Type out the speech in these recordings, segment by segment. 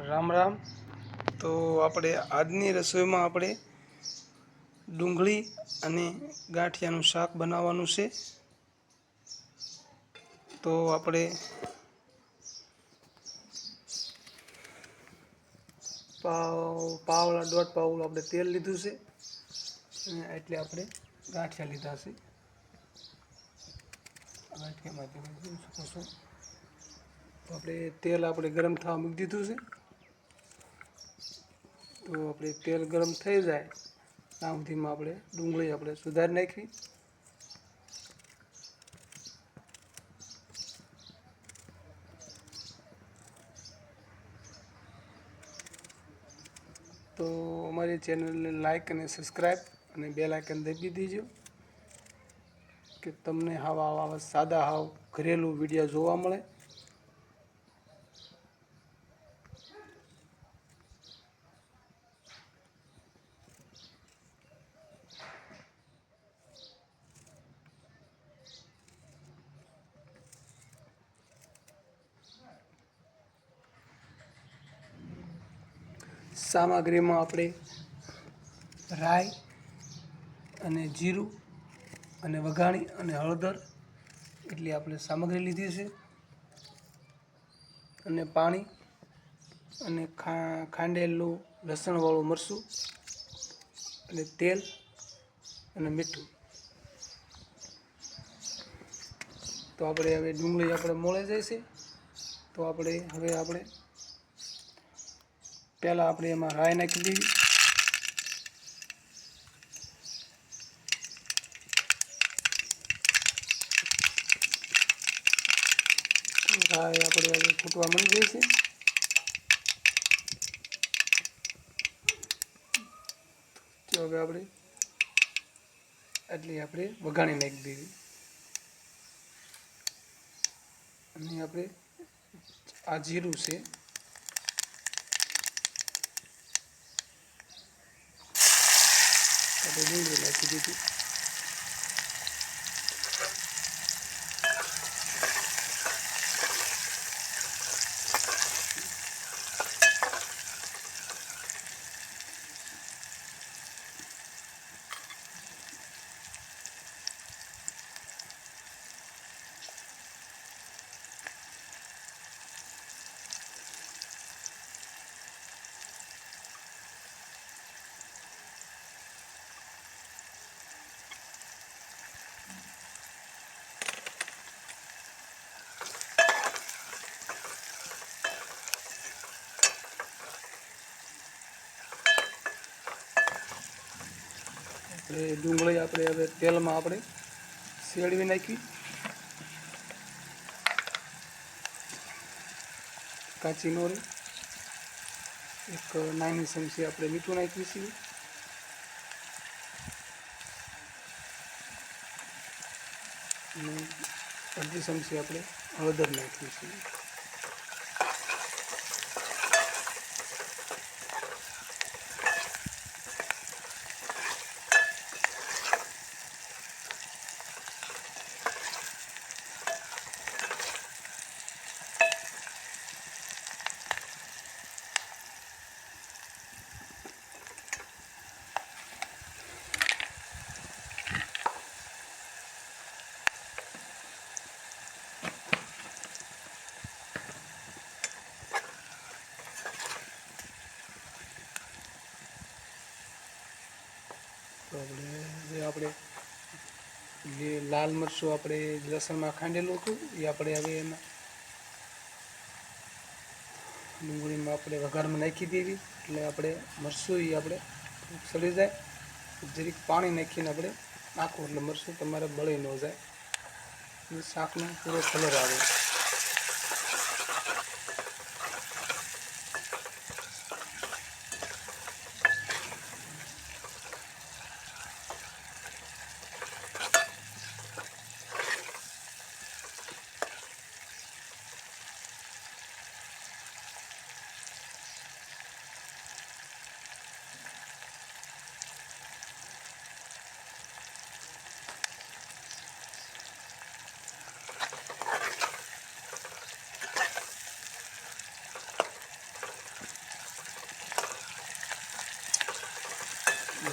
રામ રામ. તો આપણે આજની રસોઈમાં આપણે ડુંગળી અને ગાંઠિયાનું શાક બનાવવાનું છે. તો આપણે પાવ પાવલા દોઢ પાવલું આપણે તેલ લીધું છે. એટલે આપણે ગાંઠિયા લીધા છે. ગાંઠિયામાંથી તો આપણે તેલ આપણે ગરમ થવા મૂકી દીધું છે. તો આપણે તેલ ગરમ થઈ જાય, ત્યાં સુધીમાં આપણે ડુંગળી આપણે સુધારી નાખી તો અમારી ચેનલને લાઈક અને સબસ્ક્રાઈબ અને બે લાઇકન દબી દીજો, કે તમને આવા આવા સાદા હાવ ઘરેલું વીડિયો જોવા મળે. સામગ્રીમાં આપણે રાઈ અને જીરું અને વઘાણી અને હળદર એટલી આપણે સામગ્રી લીધી છે. અને પાણી અને ખા, ખાંડેલું, લસણવાળું મરચું અને તેલ અને મીઠું. તો આપણે હવે ડુંગળી આપણે મોળે જાય છે. તો આપણે, હવે આપણે પહેલાં આપણે એમાં રાઈ નાખી દેવી રાઈ આપણે હવે ફૂટવા મળી છે. તો હવે આપણે એટલી આપણે વઘાણી નાખી દેવી અને આપણે આ જીરું છે આપણે ડુંગળી નાખી દીધી આપણે ડુંગળી આપણે હવે તેલમાં આપણે શેળવી નાખી. કાચી નોરી. એક નાની ચમચી આપણે મીઠું નાખીએ છીએ. અને અડધી ચમચી આપણે હળદર નાખીએ છીએ તો આપણે જે આપણે જે લાલ મરચું આપણે લસણમાં ખાંડેલું હતું, એ આપણે હવે એમાં ડુંગળીમાં આપણે વઘારમાં નાખી દેવી. એટલે આપણે મરચું એ આપણે સડી જાય. જરીક પાણી નાખીને આપણે નાખવું. એટલે મરચું તમારે બળી ન જાય. શાકનો પૂરો કલર આવે.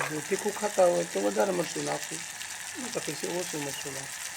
જો તીખું ખાતા હોય તો વધારે મરચું નહીં પછી ઓછું મરચું નાખવું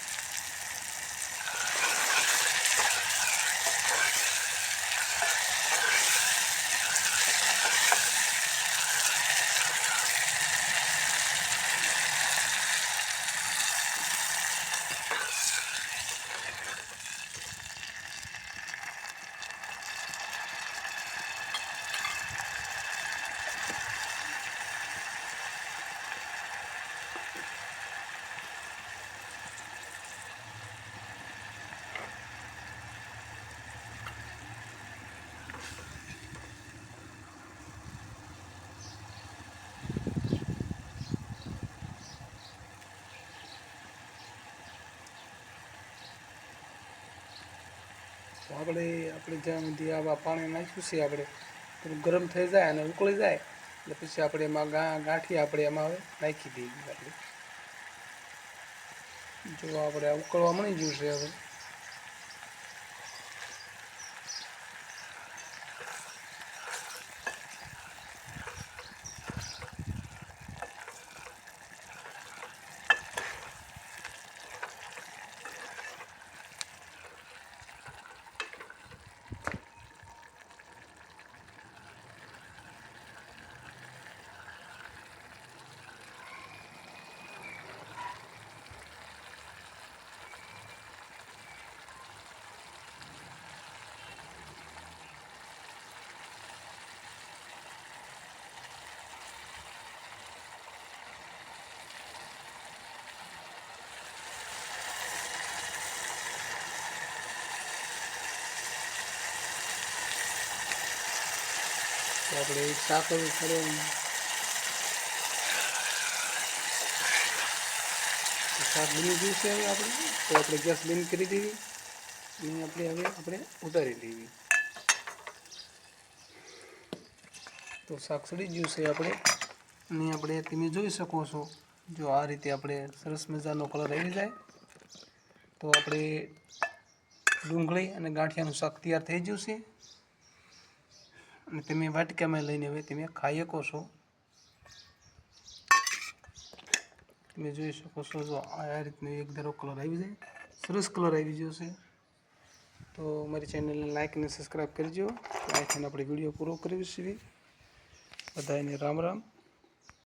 તો આપણે આપણે જ્યાં સુધી આવા પાણી નાખ્યું છે આપણે ગરમ થઈ જાય અને ઉકળી જાય, એટલે પછી આપણે એમાં ગા, ગાંઠી આપણે એમાં હવે નાખી દઈએ આપણે. જો આપણે ઉકળવા મળી ગયું છે હવે. તો આપણે સાકર થોડો શાક બની ગયું છે હવે આપણે. તો આપણે ગેસ બંધ કરી દેવી. અને આપણે હવે આપણે ઉતારી દેવી. તો શાક સડી ગયું છે આપણે. અને આપણે તમે જોઈ શકો છો જો આ રીતે આપણે સરસ મજાનો કલર આવી જાય. તો આપણે ડુંગળી અને ગાંઠિયાનું શાક તૈયાર થઈ ગયું છે. અને તમે વાટકામાં લઈને હવે તમે ખાઈ શકો છો. તમે જોઈ શકો છો જો આ રીતનો એક ધારો કલર આવી જાય. સરસ કલર આવી ગયો છે. તો મારી ચેનલને લાઈક અને સબસ્ક્રાઈબ કરજો. અહીંથી આપણે વીડિયો પૂરો કરીશું બધાને રામ રામ.